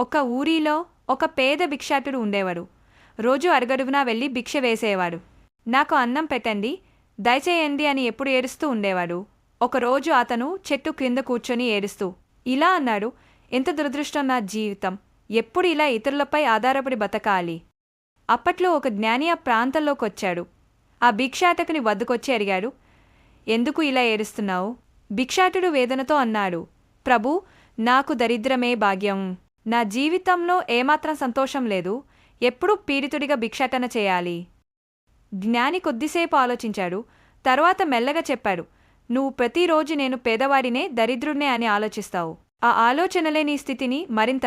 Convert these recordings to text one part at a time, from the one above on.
ఒక ఊరిలో ఒక పేద భిక్షాటుడు ఉండేవాడు. రోజు అరగడుగున వెళ్ళి భిక్ష వేసేవాడు. నాకు అన్నం పెట్టండి దయచేయండి అని ఎప్పుడు ఏడుస్తూ ఉండేవాడు. ఒకరోజు అతను చెట్టు క్రింద కూర్చొని ఏడుస్తూ ఇలా అన్నాడు ఎంత దురదృష్టం నా జీవితం. ఎప్పుడు ఇలా ఇతరులపై ఆధారపడి బతకాలి అప్పట్లో ఒక జ్ఞాని ఆ ప్రాంతంలోకొచ్చాడు. ఆ భిక్షాటకుని వద్దకొచ్చి అడిగాడు ఎందుకు ఇలా ఏడుస్తున్నావు? భిక్షాటుడు వేదనతో అన్నాడు ప్రభు నాకు దరిద్రమే భాగ్యం. నా జీవితంలో ఏమాత్రం సంతోషం లేదు ఎప్పుడూ పీడితుడిగా భిక్షాటన చేయాలి. జ్ఞాని కొద్దిసేపు ఆలోచించాడు తర్వాత మెల్లగా చెప్పాడు నువ్వు ప్రతిరోజు నేను పేదవాడినే దరిద్రుడినే అని ఆలోచిస్తావు. ఆ ఆలోచనలే నీ స్థితిని మరింత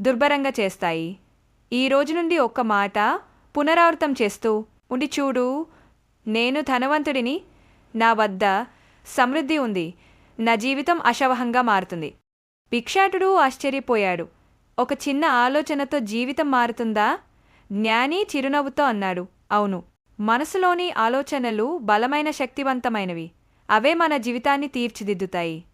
దుర్భరంగా చేస్తాయి. ఈ రోజు నుండి ఒక్క మాట పునరావృతం చేస్తూ ఉండి చూడు నేను ధనవంతుడిని నా వద్ద సమృద్ధి ఉంది నా జీవితం అశవహంగా మారుతుంది. భిక్షాటుడు ఆశ్చర్యపోయాడు. ఒక చిన్న ఆలోచనతో జీవితం మారుతుందా? జ్ఞాని చిరునవ్వుతో అన్నాడు. అవును మనసులోని ఆలోచనలు బలమైన శక్తివంతమైనవి. అవే మన జీవితాన్ని తీర్చిదిద్దుతాయి.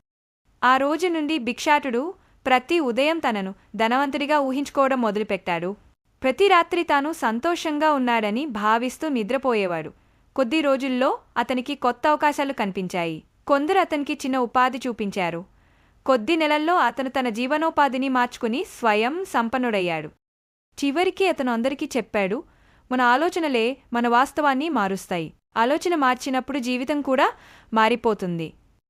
ఆ రోజు నుండి భిక్షాటుడు ప్రతి ఉదయం తనను ధనవంతుడిగా ఊహించుకోవడం మొదలుపెట్టాడు. ప్రతి రాత్రి తాను సంతోషంగా ఉన్నాడని భావిస్తూ నిద్రపోయేవాడు. కొద్ది రోజుల్లో అతనికి కొత్త అవకాశాలు కనిపించాయి. కొందరు అతనికి చిన్న ఉపాధి చూపించారు. కొద్ది నెలల్లో అతను తన జీవనోపాధిని మార్చుకుని స్వయం సంపన్నుడయ్యాడు. చివరికి అతను అందరికీ చెప్పాడు మన ఆలోచనలే మన వాస్తవాన్ని మారుస్తాయి. ఆలోచన మార్చినప్పుడు జీవితం కూడా మారిపోతుంది.